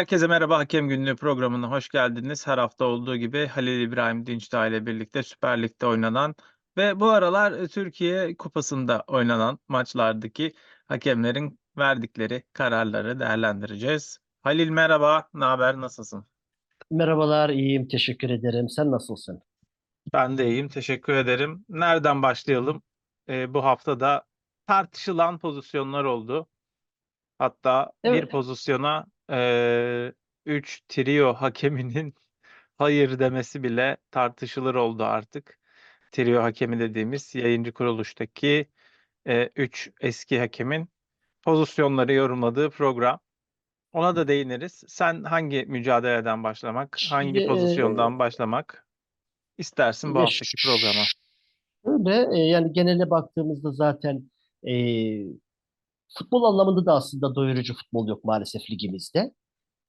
Herkese merhaba. Hakem Günlüğü programına hoş geldiniz. Her hafta olduğu gibi Halil İbrahim Dinçtağ ile birlikte Süper Lig'de oynanan ve bu aralar e, Türkiye Kupası'nda oynanan maçlardaki hakemlerin verdikleri kararları değerlendireceğiz. Halil merhaba. Ne haber? Nasılsın? Merhabalar, iyiyim. Teşekkür ederim. Sen nasılsın? Ben de iyiyim. Teşekkür ederim. Nereden başlayalım? Ee, bu hafta da tartışılan pozisyonlar oldu. Hatta bir Evet. 3 trio hakeminin hayır demesi bile tartışılır oldu artık. Trio hakemi dediğimiz yayıncı kuruluştaki 3 eski hakemin pozisyonları yorumladığı program. Ona da değiniriz. Sen hangi mücadeleden başlamak, hangi Şimdi, e, pozisyondan başlamak istersin bu Ya haftaki programa? Şöyle, e, yani genele baktığımızda zaten e, futbol anlamında da aslında doyurucu futbol yok maalesef ligimizde.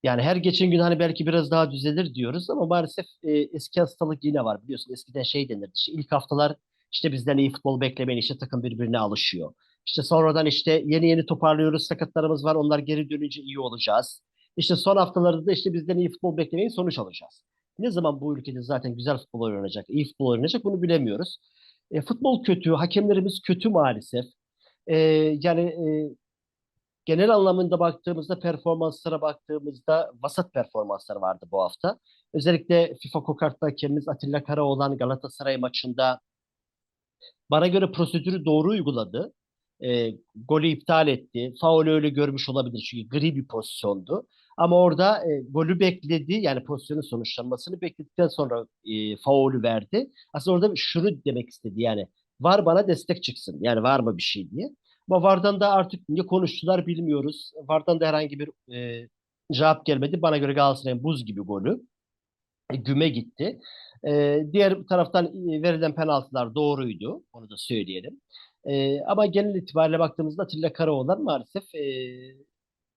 Yani her geçen gün hani belki biraz daha düzelir diyoruz ama maalesef e, eski hastalık yine var. Biliyorsun eskiden şey denirdi. işte ilk haftalar işte bizden iyi futbol beklemeyin işte takım birbirine alışıyor. İşte sonradan işte yeni yeni toparlıyoruz sakatlarımız var onlar geri dönünce iyi olacağız. İşte son haftalarda da işte bizden iyi futbol beklemeyin sonuç alacağız. Ne zaman bu ülkede zaten güzel futbol oynanacak, iyi futbol oynanacak bunu bilemiyoruz. E, futbol kötü, hakemlerimiz kötü maalesef. E, yani e, genel anlamında baktığımızda performanslara baktığımızda vasat performanslar vardı bu hafta. Özellikle FIFA Kokart'ta hakemimiz Atilla Karaoğlan Galatasaray maçında bana göre prosedürü doğru uyguladı. E, golü iptal etti. Faulü öyle görmüş olabilir çünkü gri bir pozisyondu. Ama orada e, golü bekledi yani pozisyonun sonuçlanmasını bekledikten sonra e, faulü verdi. Aslında orada şunu demek istedi yani var bana destek çıksın yani var mı bir şey diye. Ama VAR'dan da artık ne konuştular bilmiyoruz. VAR'dan da herhangi bir e, cevap gelmedi. Bana göre Galatasaray'ın buz gibi golü. E, güme gitti. E, diğer taraftan e, verilen penaltılar doğruydu. Onu da söyleyelim. E, ama genel itibariyle baktığımızda Atilla Karaoğlan maalesef e,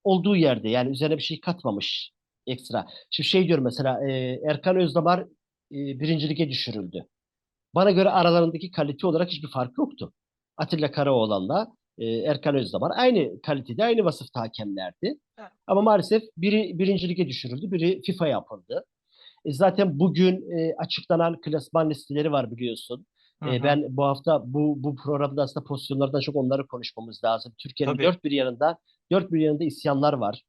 olduğu yerde yani üzerine bir şey katmamış ekstra. Şimdi şey diyorum mesela e, Erkan Özdamar e, birinci lige düşürüldü. Bana göre aralarındaki kalite olarak hiçbir fark yoktu. Atilla Karaoğlan'la e, Erkan Özdamar aynı kalitede, aynı vasıfta hakemlerdi. Evet. Ama maalesef biri birinci lige düşürüldü, biri FIFA yapıldı. E, zaten bugün e, açıklanan klasman listeleri var biliyorsun. Hı E, ben bu hafta bu bu programda aslında pozisyonlardan çok onları konuşmamız lazım. Türkiye'nin Tabii. dört bir yanında dört bir yanında isyanlar var.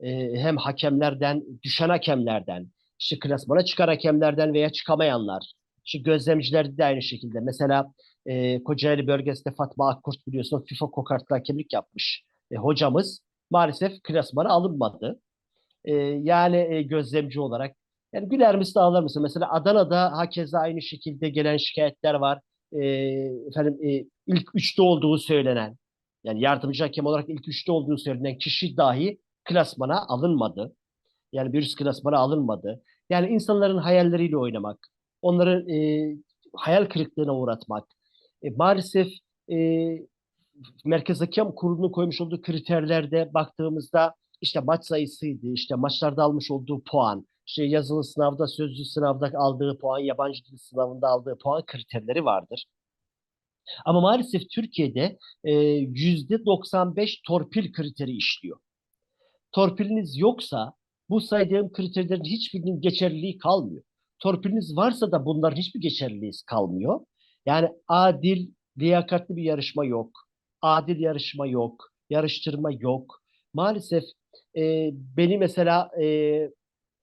E, hem hakemlerden, düşen hakemlerden, işte klasmana çıkan hakemlerden veya çıkamayanlar. İşte gözlemcilerde de aynı şekilde. Mesela e, Kocaeli bölgesinde Fatma Akkurt biliyorsun FIFA kokartlı hakemlik yapmış e, hocamız maalesef klasmana alınmadı. E, yani e, gözlemci olarak. Yani güler misin ağlar mısın? Mesela Adana'da hakeza aynı şekilde gelen şikayetler var. E, efendim e, ilk üçte olduğu söylenen yani yardımcı hakem olarak ilk üçte olduğu söylenen kişi dahi klasmana alınmadı. Yani bir üst klasmana alınmadı. Yani insanların hayalleriyle oynamak, onları e, hayal kırıklığına uğratmak. E, maalesef e, Merkez Hakem Kurulu'nun koymuş olduğu kriterlerde baktığımızda işte maç sayısıydı, işte maçlarda almış olduğu puan, işte yazılı sınavda, sözlü sınavda aldığı puan, yabancı dil sınavında aldığı puan kriterleri vardır. Ama maalesef Türkiye'de e, yüzde 95 torpil kriteri işliyor. Torpiliniz yoksa bu saydığım kriterlerin hiçbirinin geçerliliği kalmıyor. Torpiliniz varsa da bunların hiçbir geçerliliği kalmıyor. Yani adil, liyakatli bir yarışma yok. Adil yarışma yok. Yarıştırma yok. Maalesef e, beni mesela e,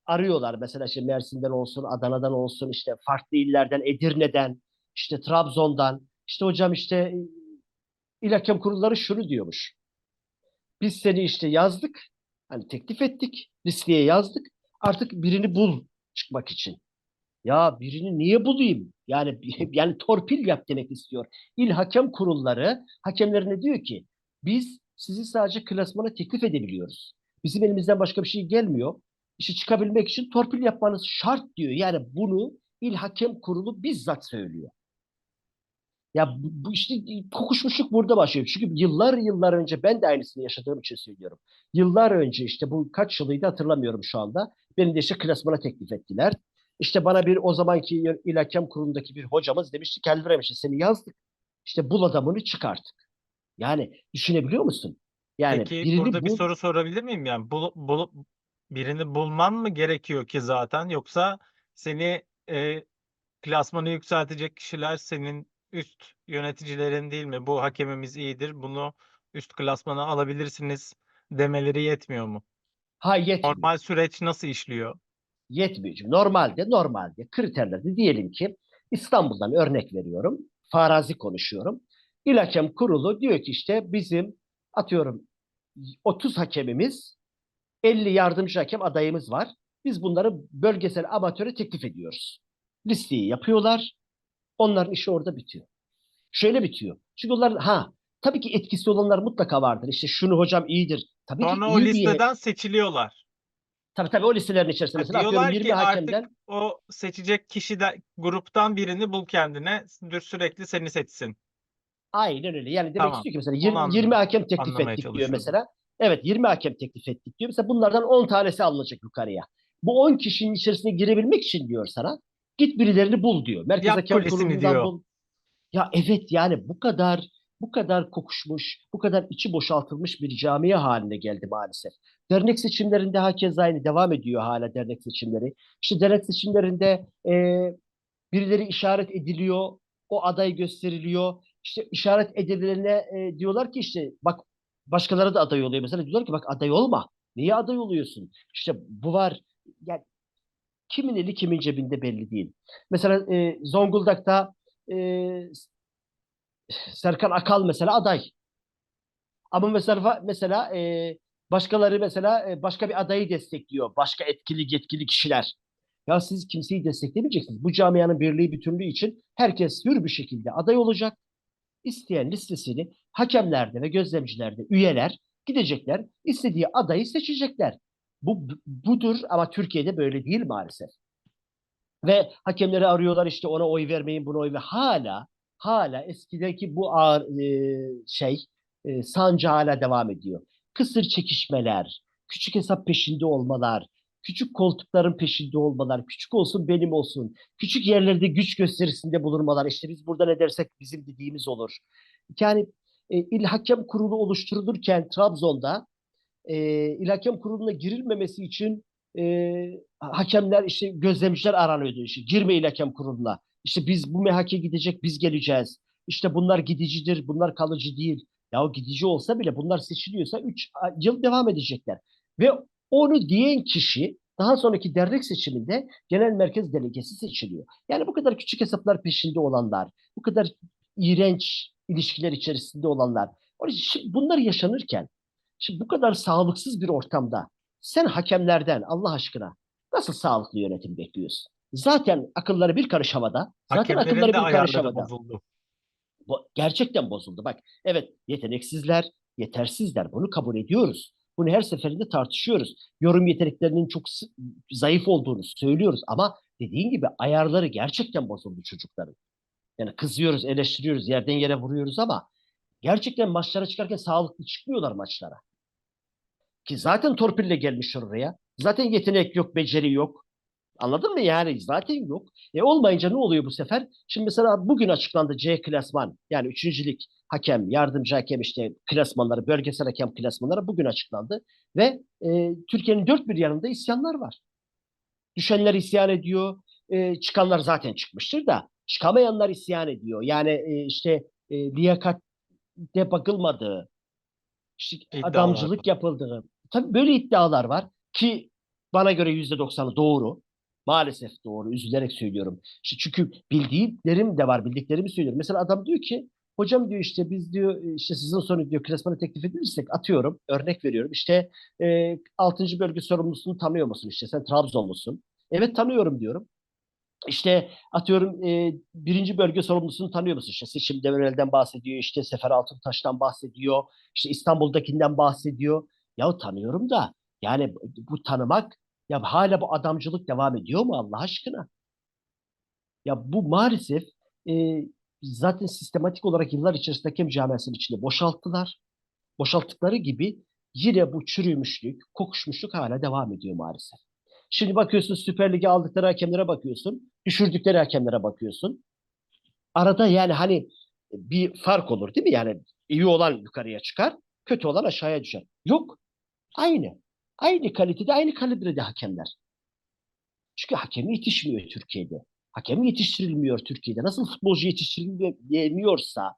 arıyorlar. Mesela işte Mersin'den olsun, Adana'dan olsun, işte farklı illerden, Edirne'den, işte Trabzon'dan. İşte hocam işte e, İl Hakem Kurulları şunu diyormuş. Biz seni işte yazdık, hani teklif ettik, listeye yazdık. Artık birini bul çıkmak için. Ya birini niye bulayım? Yani yani torpil yap demek istiyor. İl hakem kurulları hakemlerine diyor ki biz sizi sadece klasmana teklif edebiliyoruz. Bizim elimizden başka bir şey gelmiyor. İşte çıkabilmek için torpil yapmanız şart diyor. Yani bunu İl Hakem Kurulu bizzat söylüyor. Ya bu işte kokuşmuşluk burada başlıyor. Çünkü yıllar yıllar önce ben de aynısını yaşadığım için söylüyorum. Yıllar önce işte bu kaç yılıydı hatırlamıyorum şu anda. Beni de işte klasmana teklif ettiler. İşte bana bir o zamanki İl Hakem Kurulu'ndaki bir hocamız demişti ki Elvir işte seni yazdık. İşte bul adamını çıkarttık. Yani düşünebiliyor musun? Yani Peki burada bir bul- soru sorabilir miyim? Yani bul, bul, birini bulman mı gerekiyor ki zaten yoksa seni e, klasmanı yükseltecek kişiler senin üst yöneticilerin değil mi? Bu hakemimiz iyidir, bunu üst klasmana alabilirsiniz demeleri yetmiyor mu? Ha yetmiyor. Normal süreç nasıl işliyor? Çünkü normalde normalde kriterlerde diyelim ki İstanbul'dan örnek veriyorum. Farazi konuşuyorum. İl Hakem Kurulu diyor ki işte bizim atıyorum 30 hakemimiz 50 yardımcı hakem adayımız var. Biz bunları bölgesel amatöre teklif ediyoruz. Listeyi yapıyorlar. Onların işi orada bitiyor. Şöyle bitiyor. Çünkü onlar ha tabii ki etkisi olanlar mutlaka vardır. İşte şunu hocam iyidir. Tabii Sonra ki o iyi bir listeden seçiliyorlar. Tabii tabii o listelerin içerisinde mesela diyorlar atıyorum 20 ki hakemden artık o seçecek kişi de gruptan birini bul kendine sü- sürekli seni seçsin. Aynen öyle. Yani demek Tamam. istiyor ki mesela Onu 20, anladım. 20 hakem teklif Anlamaya ettik diyor çalışıyorum. mesela. Evet 20 hakem teklif ettik diyor. Mesela bunlardan 10 tanesi alınacak yukarıya. Bu 10 kişinin içerisine girebilmek için diyor sana git birilerini bul diyor. Merkez Yap Hakem polisini Kurulu'ndan diyor. bul. Ya evet yani bu kadar bu kadar kokuşmuş, bu kadar içi boşaltılmış bir camiye haline geldi maalesef. Dernek seçimlerinde hakeza aynı devam ediyor hala dernek seçimleri. İşte dernek seçimlerinde e, birileri işaret ediliyor, o aday gösteriliyor. İşte işaret edilene e, diyorlar ki işte bak başkaları da aday oluyor. Mesela diyorlar ki bak aday olma. Niye aday oluyorsun? İşte bu var. Yani kimin eli kimin cebinde belli değil. Mesela e, Zonguldak'ta e, Serkan Akal mesela aday. Ama mesela mesela e, başkaları mesela e, başka bir adayı destekliyor. Başka etkili yetkili kişiler. Ya siz kimseyi desteklemeyeceksiniz. Bu camianın birliği bütünlüğü için herkes hür bir şekilde aday olacak. İsteyen listesini hakemlerde ve gözlemcilerde üyeler gidecekler. istediği adayı seçecekler. Bu budur ama Türkiye'de böyle değil maalesef. Ve hakemleri arıyorlar işte ona oy vermeyin buna oy ver. Hala hala eskideki bu ağır e, şey e, sancı hala devam ediyor. Kısır çekişmeler, küçük hesap peşinde olmalar, küçük koltukların peşinde olmalar, küçük olsun benim olsun, küçük yerlerde güç gösterisinde bulunmalar. İşte biz burada ne dersek bizim dediğimiz olur. Yani e, il hakem kurulu oluşturulurken Trabzon'da e, il hakem kuruluna girilmemesi için e, hakemler işte gözlemciler aranıyordu. İşte girme il hakem kuruluna. İşte biz bu MHK gidecek biz geleceğiz. İşte bunlar gidicidir, bunlar kalıcı değil. Ya gidici olsa bile bunlar seçiliyorsa 3 yıl devam edecekler. Ve onu diyen kişi daha sonraki dernek seçiminde genel merkez delegesi seçiliyor. Yani bu kadar küçük hesaplar peşinde olanlar, bu kadar iğrenç ilişkiler içerisinde olanlar. Şimdi bunlar yaşanırken, şimdi bu kadar sağlıksız bir ortamda sen hakemlerden Allah aşkına nasıl sağlıklı yönetim bekliyorsun? Zaten akılları bir karış havada. Zaten Hakemlerin akılları bir karış havada. bozuldu. Bu gerçekten bozuldu. Bak evet yeteneksizler, yetersizler. Bunu kabul ediyoruz. Bunu her seferinde tartışıyoruz. Yorum yeteneklerinin çok zayıf olduğunu söylüyoruz ama dediğin gibi ayarları gerçekten bozuldu çocukların. Yani kızıyoruz, eleştiriyoruz, yerden yere vuruyoruz ama gerçekten maçlara çıkarken sağlıklı çıkmıyorlar maçlara. Ki zaten torpille gelmişler oraya. Zaten yetenek yok, beceri yok. Anladın mı yani? Zaten yok. E olmayınca ne oluyor bu sefer? Şimdi mesela bugün açıklandı C klasman. Yani üçüncülük hakem, yardımcı hakem işte klasmanları, bölgesel hakem klasmanları bugün açıklandı. Ve e, Türkiye'nin dört bir yanında isyanlar var. Düşenler isyan ediyor. E, çıkanlar zaten çıkmıştır da çıkamayanlar isyan ediyor. Yani e, işte e, liyakatte bakılmadığı, işte İddialar adamcılık var. yapıldığı. Tabii böyle iddialar var ki bana göre yüzde doksanı doğru. Maalesef doğru. Üzülerek söylüyorum. İşte çünkü bildiklerim de var. Bildiklerimi söylüyorum. Mesela adam diyor ki hocam diyor işte biz diyor işte sizin sonu diyor klasmanı teklif edilirsek atıyorum örnek veriyorum işte e, 6. bölge sorumlusunu tanıyor musun işte sen Trabzonlusun. Evet tanıyorum diyorum. İşte atıyorum e, birinci bölge sorumlusunu tanıyor musun? İşte Seçim Demirel'den bahsediyor, işte Sefer Altuntaş'tan bahsediyor, işte İstanbul'dakinden bahsediyor. Ya tanıyorum da yani bu tanımak ya hala bu adamcılık devam ediyor mu Allah aşkına? Ya bu maalesef e, zaten sistematik olarak yıllar içerisinde hakem camiasının içinde boşalttılar. Boşalttıkları gibi yine bu çürümüşlük, kokuşmuşluk hala devam ediyor maalesef. Şimdi bakıyorsun Süper Lig'e aldıkları hakemlere bakıyorsun. Düşürdükleri hakemlere bakıyorsun. Arada yani hani bir fark olur değil mi? Yani iyi olan yukarıya çıkar, kötü olan aşağıya düşer. Yok. Aynı. Aynı kalitede, aynı kalibrede hakemler. Çünkü hakem yetişmiyor Türkiye'de. Hakem yetiştirilmiyor Türkiye'de. Nasıl futbolcu yetiştirilmiyorsa,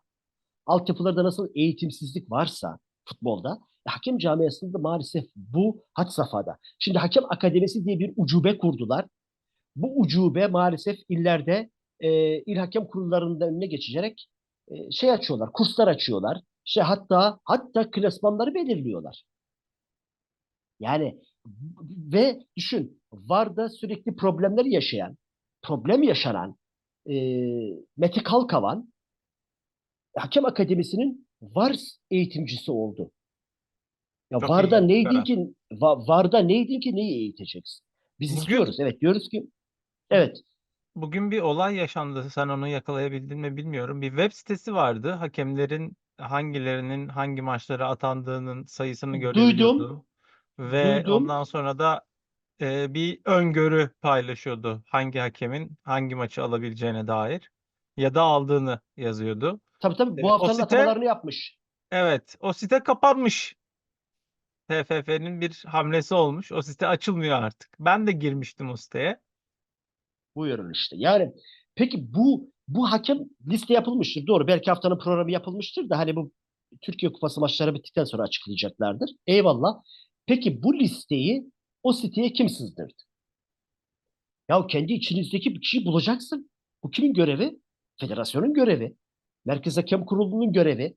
altyapılarda nasıl eğitimsizlik varsa futbolda, e, hakem camiasında maalesef bu had safhada. Şimdi hakem akademisi diye bir ucube kurdular. Bu ucube maalesef illerde e, il hakem kurullarının önüne geçecek e, şey açıyorlar, kurslar açıyorlar. İşte hatta hatta klasmanları belirliyorlar. Yani ve düşün VAR'da sürekli problemler yaşayan, problem yaşanan e, Mete Kalkavan hakem akademisinin VAR eğitimcisi oldu. Ya Çok VAR'da iyi, neydin Ferhat. ki Va- VAR'da neydin ki neyi eğiteceksin? Biz Bugün- istiyoruz. Evet diyoruz ki evet Bugün bir olay yaşandı. Sen onu yakalayabildin mi bilmiyorum. Bir web sitesi vardı. Hakemlerin hangilerinin hangi maçlara atandığının sayısını Duydum. Ve Duydum. ondan sonra da e, bir öngörü paylaşıyordu. Hangi hakemin hangi maçı alabileceğine dair. Ya da aldığını yazıyordu. tabii tabii E, bu o haftanın site- atamalarını yapmış. Evet, o site kapanmış. TFF'nin bir hamlesi olmuş. O site açılmıyor artık. Ben de girmiştim o siteye. Buyurun işte. Yani peki bu bu hakem liste yapılmıştır. Doğru. Belki haftanın programı yapılmıştır da hani bu Türkiye Kupası maçları bittikten sonra açıklayacaklardır. Eyvallah. Peki bu listeyi o siteye kim sızdırdı? Ya kendi içinizdeki bir kişiyi bulacaksın. Bu kimin görevi? Federasyonun görevi. Merkez Hakem Kurulu'nun görevi.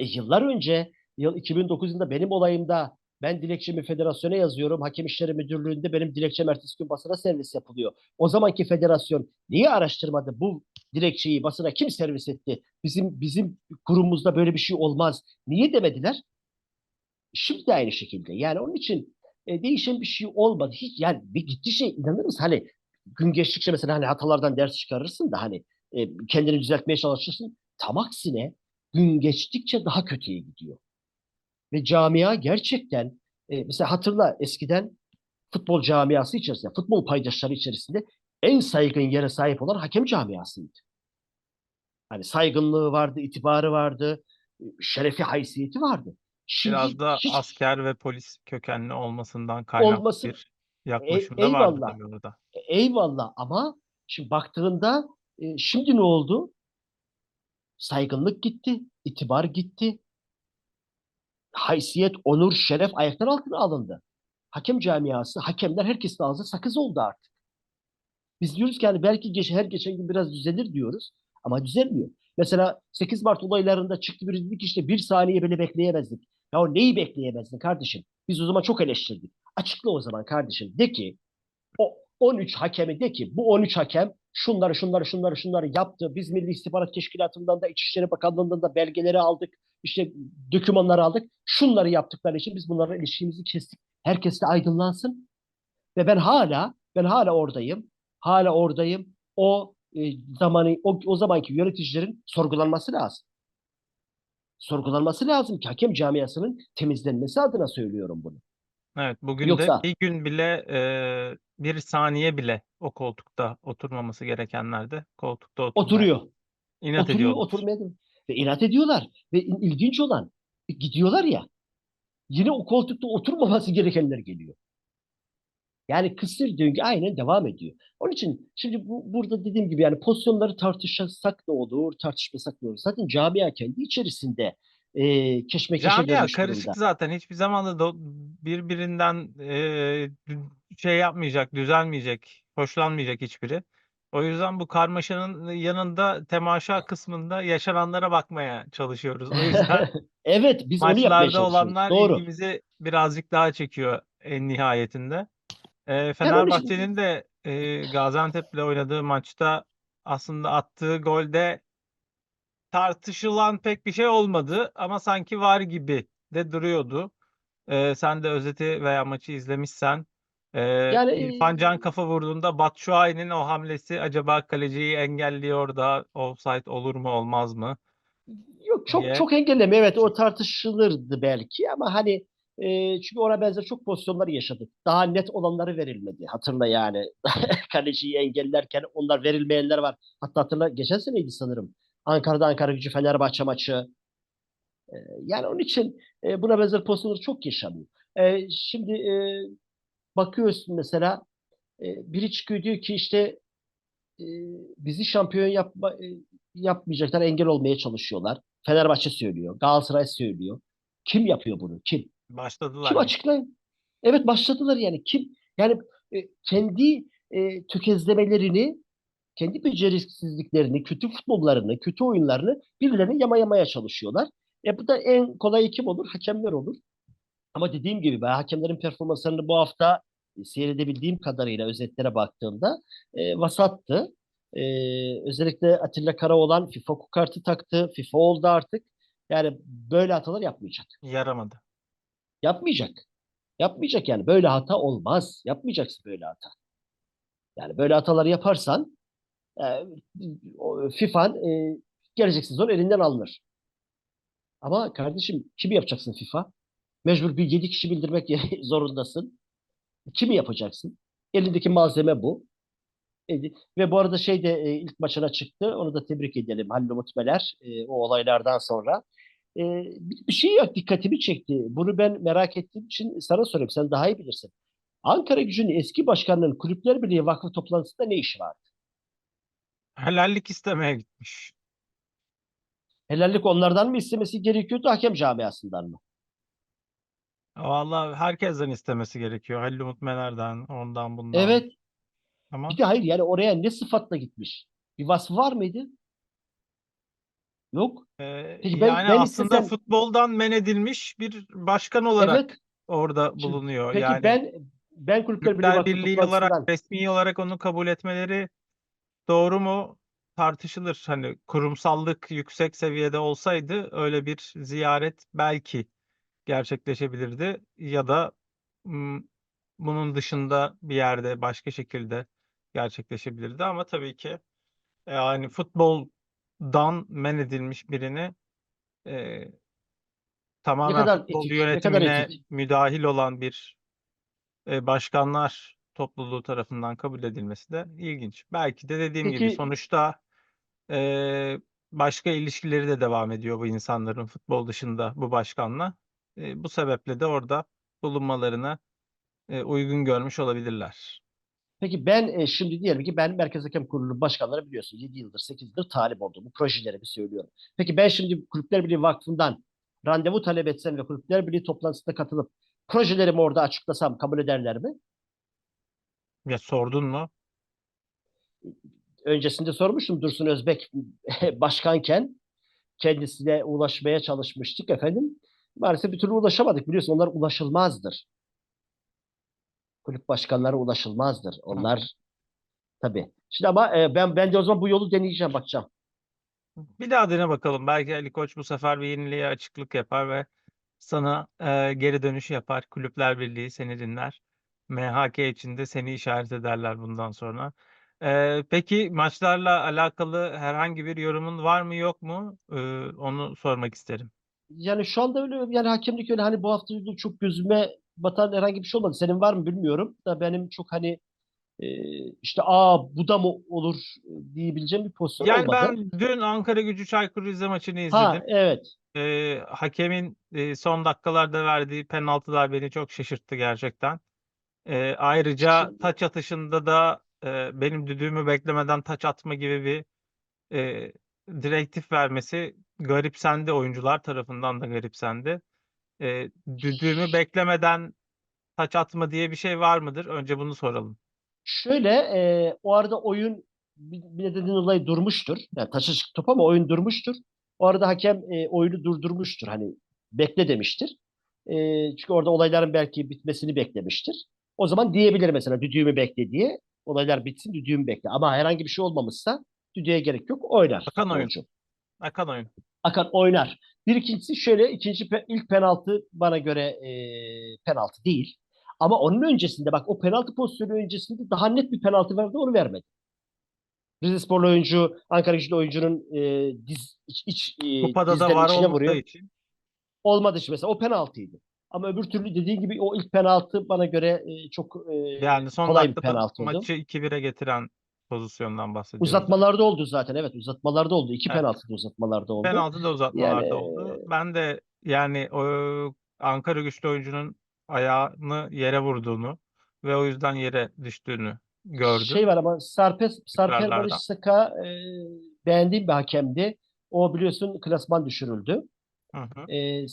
E, yıllar önce, yıl 2009 yılında benim olayımda ben dilekçemi federasyona yazıyorum. Hakem İşleri Müdürlüğü'nde benim dilekçem ertesi gün basına servis yapılıyor. O zamanki federasyon niye araştırmadı bu dilekçeyi basına kim servis etti? Bizim bizim kurumumuzda böyle bir şey olmaz. Niye demediler? Şimdi de aynı şekilde. Yani onun için e, değişen bir şey olmadı. Hiç yani bir gitti şey inanır mısın? Hani gün geçtikçe mesela hani hatalardan ders çıkarırsın da hani e, kendini düzeltmeye çalışırsın. Tam aksine gün geçtikçe daha kötüye gidiyor. Ve camia gerçekten e, mesela hatırla eskiden futbol camiası içerisinde, futbol paydaşları içerisinde en saygın yere sahip olan hakem camiasıydı. Hani saygınlığı vardı, itibarı vardı, e, şerefi haysiyeti vardı. Biraz da hiç- asker ve polis kökenli olmasından kaynaklı Olması- bir yaklaşım da vardı eyvallah. tabii orada. Eyvallah ama şimdi baktığında e, şimdi ne oldu? Saygınlık gitti, itibar gitti. Haysiyet, onur, şeref ayaklar altına alındı. Hakem camiası, hakemler herkesin ağzı sakız oldu artık. Biz diyoruz ki hani belki geç, her geçen gün biraz düzelir diyoruz ama düzelmiyor. Mesela 8 Mart olaylarında çıktı bir dedik ki işte bir saniye bile bekleyemezdik. Ya neyi bekleyemezdin kardeşim? Biz o zaman çok eleştirdik. Açıkla o zaman kardeşim. De ki o 13 hakemi de ki bu 13 hakem şunları şunları şunları şunları yaptı. Biz Milli İstihbarat Teşkilatı'ndan da İçişleri Bakanlığı'ndan da belgeleri aldık. İşte dokümanları aldık. Şunları yaptıkları için biz bunlarla ilişkimizi kestik. Herkes de aydınlansın. Ve ben hala ben hala oradayım. Hala oradayım. O e, zamanı o, o zamanki yöneticilerin sorgulanması lazım. Sorgulanması lazım ki hakem camiasının temizlenmesi adına söylüyorum bunu. Evet, bugün Yoksa- de bir gün bile e, bir saniye bile o koltukta oturmaması gerekenler de koltukta oturmaya Oturuyor. inat oturuyor, ediyorlar. oturmaya. Ve inat ediyorlar. Ve il- ilginç olan e, gidiyorlar ya yine o koltukta oturmaması gerekenler geliyor. Yani kısır döngü aynen devam ediyor. Onun için şimdi bu, burada dediğim gibi yani pozisyonları tartışsak da olur, tartışmasak da olur. Zaten camia kendi içerisinde e, keşmekeşe Camia dönmüş karışık durumda. zaten. Hiçbir zaman da birbirinden e, şey yapmayacak, düzelmeyecek, hoşlanmayacak hiçbiri. O yüzden bu karmaşanın yanında temaşa kısmında yaşananlara bakmaya çalışıyoruz. O yüzden evet biz onu maçlarda çalışıyoruz. olanlar Doğru. ilgimizi birazcık daha çekiyor en nihayetinde. İçin- Fenerbahçe'nin de e, Gaziantep'le oynadığı maçta aslında attığı golde tartışılan pek bir şey olmadı ama sanki var gibi de duruyordu. Ee, sen de özeti veya maçı izlemişsen e, Yani, İrfan Can e, kafa vurduğunda Batshuayi'nin o hamlesi acaba kaleciyi engelliyor da offside olur mu olmaz mı? Yok çok diye. çok engelleme evet o tartışılırdı belki ama hani e, çünkü ona benzer çok pozisyonlar yaşadık. Daha net olanları verilmedi. Hatırla yani kaleciyi engellerken onlar verilmeyenler var. Hatta hatırla geçen seneydi sanırım. Ankara'da Ankara Gücü Fenerbahçe maçı. E, yani onun için e, buna benzer pozisyonlar çok yaşanıyor. E, şimdi e, bakıyorsun mesela e, biri çıkıyor diyor ki işte e, bizi şampiyon yapma, e, yapmayacaklar, engel olmaya çalışıyorlar. Fenerbahçe söylüyor, Galatasaray söylüyor. Kim yapıyor bunu? Kim? Başladılar. Kim açıklayın? Evet başladılar yani. Kim? Yani e, kendi e, tökezlemelerini, kendi beceriksizliklerini, kötü futbollarını, kötü oyunlarını birilerine yama yamaya çalışıyorlar. E bu da en kolay kim olur? Hakemler olur. Ama dediğim gibi ben hakemlerin performanslarını bu hafta e, seyredebildiğim kadarıyla özetlere baktığımda e, vasattı. E, özellikle Atilla Karaoğlan FIFA kartı taktı. FIFA oldu artık. Yani böyle hatalar yapmayacak. Yaramadı. Yapmayacak. Yapmayacak yani. Böyle hata olmaz. Yapmayacaksın böyle hata. Yani böyle hataları yaparsan e, o FIFA e, gelecek sezon elinden alınır. Ama kardeşim kimi yapacaksın FIFA? Mecbur bir 7 kişi bildirmek zorundasın. Kimi yapacaksın? Elindeki malzeme bu. E, Ve bu arada şey de e, ilk maçına çıktı. Onu da tebrik edelim Halil Umut Meler e, o olaylardan sonra. E, bir, şey yok dikkatimi çekti. Bunu ben merak ettiğim için sana sorayım. Sen daha iyi bilirsin. Ankara Gücü'nün eski başkanının Kulüpler Birliği Vakfı toplantısında ne işi var? Helallik istemeye gitmiş. Helallik onlardan mı istemesi gerekiyordu hakem camiasından mı? Vallahi herkesten istemesi gerekiyor. Halil Umut Meler'den, ondan bundan. Evet. Ama Bir de hayır yani oraya ne sıfatla gitmiş? Bir vasfı var mıydı? Yok. e, Peki ben- yani ben aslında istesem- futboldan men edilmiş bir başkan olarak Evet. orada Şimdi bulunuyor. Peki yani ben ben Kulüpler Birliği Birliği olarak resmi olarak onu kabul etmeleri doğru mu tartışılır. Hani kurumsallık yüksek seviyede olsaydı öyle bir ziyaret belki gerçekleşebilirdi ya da bunun dışında bir yerde başka şekilde gerçekleşebilirdi ama tabii ki e, yani futboldan men edilmiş birini e, tamamen kadar futbol etik, ne kadar yönetimine etik. müdahil olan bir e, başkanlar topluluğu tarafından kabul edilmesi de ilginç. Belki de dediğim gibi Peki sonuçta e, başka ilişkileri de devam ediyor bu insanların futbol dışında bu başkanla. E, bu sebeple de orada bulunmalarını e, uygun görmüş olabilirler. Peki ben e, şimdi diyelim ki ben Merkez Hakem Kurulu başkanları biliyorsun 7 yıldır 8 yıldır talip oldum. Bu projelerimi söylüyorum. Peki ben şimdi Kulüpler Birliği Vakfı'ndan randevu talep etsem ve Kulüpler Birliği toplantısına katılıp projelerimi orada açıklasam kabul ederler mi? Ya sordun mu? Öncesinde sormuştum Dursun Özbek başkanken kendisine ulaşmaya çalışmıştık efendim. Maalesef bir türlü ulaşamadık. Biliyorsun onlar ulaşılmazdır. Kulüp başkanları ulaşılmazdır. Onlar tabii. Şimdi ama e, ben ben de o zaman bu yolu deneyeceğim bakacağım. Bir daha dene bakalım. Belki Ali Koç bu sefer bir yeniliğe açıklık yapar ve sana e, geri dönüş yapar. Kulüpler Birliği seni dinler. MHK için de seni işaret ederler bundan sonra. E, peki maçlarla alakalı herhangi bir yorumun var mı yok mu? E, onu sormak isterim. Yani şu anda öyle yani hakemlik öyle hani bu hafta çok gözüme batan herhangi bir şey olmadı. Senin var mı bilmiyorum da benim çok hani e, işte aa bu da mı olur diyebileceğim bir pozisyon Yani olmadı. ben dün Ankara Gücü Çaykur Rize maçını Ha izledim. evet. E, hakemin e, son dakikalarda verdiği penaltılar beni çok şaşırttı gerçekten. E, ayrıca Şimdi taç atışında da e, benim düdüğümü beklemeden taç atma gibi bir e, direktif vermesi garipsendi. Oyuncular tarafından da garipsendi. E, düdüğümü beklemeden taç atma diye bir şey var mıdır? Önce bunu soralım. Şöyle e, o arada oyun bir, bir nedenden dolayı durmuştur. Yani taça çıktı top ama oyun durmuştur. O arada hakem e, oyunu durdurmuştur. Hani bekle demiştir. E, çünkü orada olayların belki bitmesini beklemiştir. O zaman diyebilir mesela düdüğümü bekle diye. Olaylar bitsin düdüğümü bekle. Ama herhangi bir şey olmamışsa düdüğe gerek yok. Oynar Akan oyun. futbolcu. Akan oyun. Akan oynar. Bir ikincisi şöyle ikinci ilk penaltı bana göre e, penaltı değil. Ama onun öncesinde bak o penaltı pozisyonu öncesinde daha net bir penaltı verdi onu vermedi. Rizesporlu oyuncu Ankara güçlü oyuncunun e, diz, iç, iç e, Kupada da var içine vuruyor. için. Olmadı işte mesela o penaltıydı. Ama öbür türlü dediğin gibi o ilk penaltı bana göre e, çok e, Yani son kolay bir penaltı maçı 2-1'e getiren pozisyondan bahsediyoruz. Uzatmalarda oldu zaten evet uzatmalarda oldu. İki Evet. penaltı da uzatmalarda oldu. Penaltı da uzatmalarda Yani oldu. Ben de yani o Ankara güçlü oyuncunun ayağını yere vurduğunu ve o yüzden yere düştüğünü gördüm. Şey var ama Sarper, Sarper. Barış Sıka e, beğendiğim bir hakemdi. O biliyorsun klasman düşürüldü. Hı hı. E,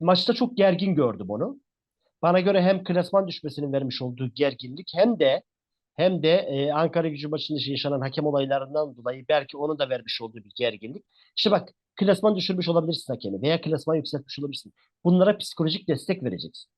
maçta çok gergin gördüm onu. Bana göre hem klasman düşmesinin vermiş olduğu gerginlik hem de hem de e, Ankara Gücü maçında yaşanan hakem olaylarından dolayı belki onun da vermiş olduğu bir gerginlik. İşte bak klasman düşürmüş olabilirsin hakemi veya klasman yükseltmiş olabilirsin. Bunlara psikolojik destek vereceksin.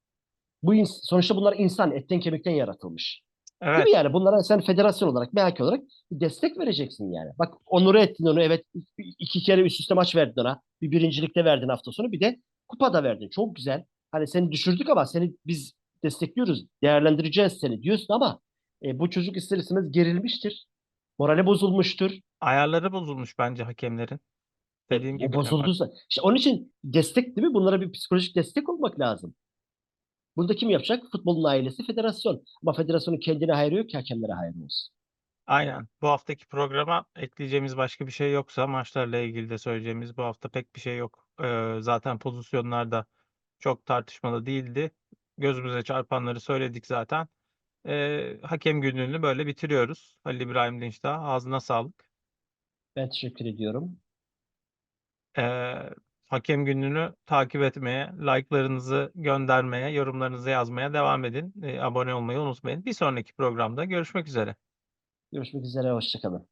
Bu sonuçta bunlar insan etten kemikten yaratılmış. Değil Evet, mi yani? Bunlara sen federasyon olarak, MHK olarak bir destek vereceksin yani. Bak onuru ettin onu evet iki kere üst üste maç verdin ona. Bir birincilikte verdin hafta sonu bir de kupada verdin. Çok güzel. Hani seni düşürdük ama seni biz destekliyoruz, değerlendireceğiz seni diyorsun ama e, bu çocuk ister istemez gerilmiştir. Morali bozulmuştur. ayarları bozulmuş bence hakemlerin. Dediğim gibi. bozulduysa. İşte onun için destek değil mi? Bunlara bir psikolojik destek olmak lazım. Burada kim yapacak? Futbolun ailesi federasyon. Ama federasyonun kendine hayrı yok ki hakemlere hayrı olsun. Aynen. Bu haftaki programa ekleyeceğimiz başka bir şey yoksa maçlarla ilgili de söyleyeceğimiz bu hafta pek bir şey yok. Ee, zaten pozisyonlar da çok tartışmalı değildi. Gözümüze çarpanları söyledik zaten. Ee, hakem günlüğünü böyle bitiriyoruz. Halil İbrahim Dinç'ta ağzına sağlık. Ben teşekkür ediyorum. Ee, hakem günlüğünü takip etmeye, like'larınızı göndermeye, yorumlarınızı yazmaya devam edin. Ee, abone olmayı unutmayın. Bir sonraki programda görüşmek üzere. Görüşmek üzere, hoşçakalın.